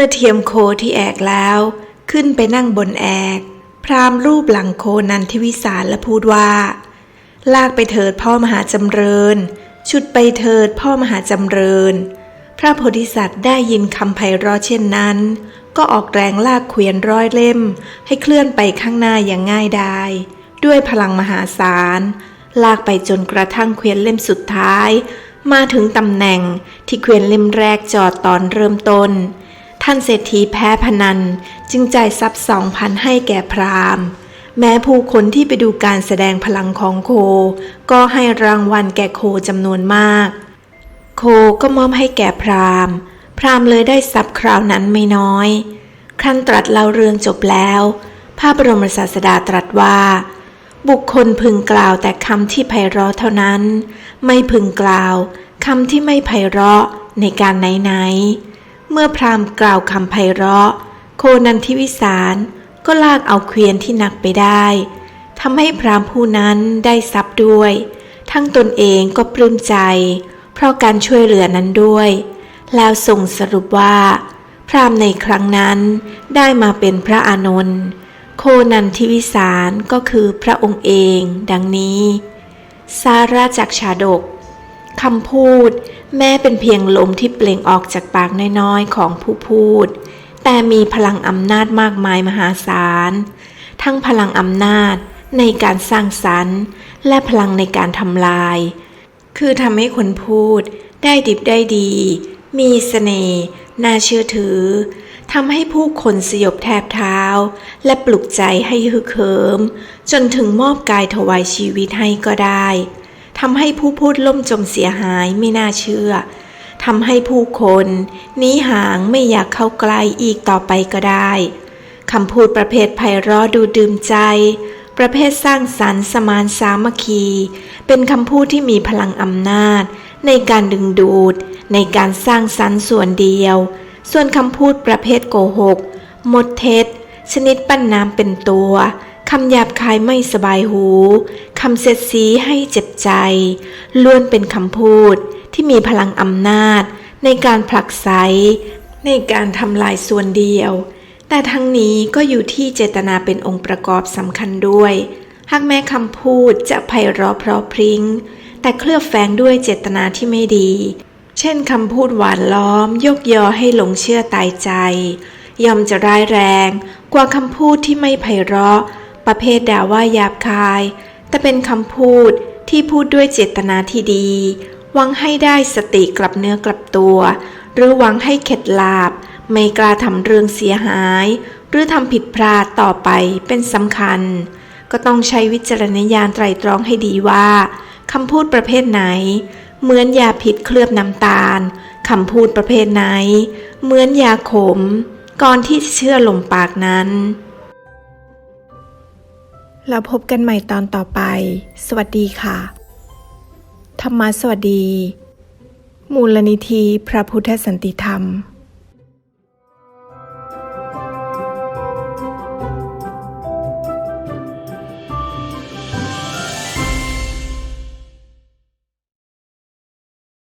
มื่อเทียมโคที่แอกแล้ว ขึ้นไปนั่งบนแอก พรามรูปหลังโคนันทิวิสารและพูดว่า ลากไปเถิดพ่อมหาจำเริญ ชุดไปเถิดพ่อมหาจำเริญ พระโพธิสัตว์ได้ยินคำไพเราะเช่นนั้น ก็ออกแรงลากเขวียนร้อยเล่ม ให้เคลื่อนไปข้างหน้าอย่างง่ายดายด้วยพลังมหาศาล ลากไปจนกระทั่งเขวียนเล่มสุดท้าย มาถึงตำแหน่งที่เขวียนเล่มแรกจอดตอนเริ่มต้น ท่านเศรษฐีแพ้พนันจึงจ่ายทรัพย์สองพันให้แก่พราหมณ์ แม้ผู้คนที่ไปดูการแสดงพลังของโค ก็ให้รางวัลแก่โคจำนวนมาก โคก็มอบให้แก่พราหมณ์ พราหมณ์เลยได้ทรัพย์คราวนั้นไม่น้อย ครั้นตรัสเล่าเรื่องจบแล้ว พระบรมศาสดาตรัสว่า บุคคลพึงกล่าวแต่คำที่ไพเราะเท่านั้น ไม่พึงกล่าวคำที่ไม่ไพเราะในการไหนๆ เมื่อพราหมณ์กล่าวคำไพเราะ โคนันทิวิสารก็ลากเอาเกวียนที่หนักไปได้ทำให้พราหมณ์ผู้นั้นได้ทรัพย์ด้วย ทั้งตนเองก็ปลื้มใจ เพราะการช่วยเหลือนั้นด้วย แล้วส่งสรุปว่า พราหมณ์ในครั้งนั้นได้มาเป็นพระอานนท์โคนันทิวิสารก็คือพระองค์เอง ดังนี้ สาราจากชาดกคำพูด แม้เป็นเพียงลมที่เปล่งออกจากปากน้อยๆของผู้พูด แต่มีพลังอำนาจมากมายมหาศาล ทั้งพลังอำนาจในการสร้างสรรค์ และพลังในการทำลาย คือทำให้คนพูดได้ดิบได้ดี มีเสน่ห์น่าเชื่อถือทำให้ผู้คนสยบแทบเท้า และปลุกใจให้ฮึกเหิม จนถึงมอบกายถวายชีวิตให้ก็ได้ ทำให้ผู้พูดล่มจมเสียหายไม่น่าเชื่อทำให้ผู้คนหนี้ห่างไม่อยากเข้าใกล้อีกต่อไปก็ได้คำพูดประเภทไพเราะดูดื่มใจ ประเภทสร้างสรรค์สมานสามัคคี เป็นคำพูดที่มีพลังอำนาจ ในการดึงดูด ในการสร้างสรรค์ส่วนเดียว ส่วนคำพูดประเภทโกหกหมดเท็จ ชนิดปั้นน้ำเป็นตัว คำหยาบคายไม่สบายหู คำเสียดสีให้เจ็บใจ ล้วนเป็นคำพูดที่มีพลังอำนาจ ในการผลักไส ในการทำลายส่วนเดียว แต่ทั้งนี้ก็อยู่ที่เจตนาเป็นองค์ประกอบสำคัญด้วย หากแม้คำพูดจะไพเราะเพราะพริง้ง แต่เคลือบแฝงด้วยเจตนาที่ไม่ดี เช่นคำพูดหวานล้อม ยกยอให้หลงเชื่อตายใจ ย่อมจะร้ายแรง กว่าคำพูดที่ไม่ไพเราะ ประเภทด่าว่าหยาบคาย แต่เป็นคำพูดที่พูดด้วยเจตนาที่ดี หวังให้ได้สติกลับเนื้อกลับตัว หรือหวังให้เข็ดลาบ ไม่กล้าทำเรื่องเสียหาย หรือทำผิดพลาดต่อไปเป็นสำคัญ ก็ต้องใช้วิจารณญาณไตรตรองให้ดีว่าคำพูดประเภทไหน เหมือนยาพิษเคลือบน้ำตาลคำพูดประเภทไหน เหมือนยาขม ก่อนที่จะเชื่อลมปากนั้น แล้วพบกันใหม่ตอนต่อไป สวัสดีค่ะ ธรรมะสวัสดี มูลนิธิพระพุทธสันติธรรม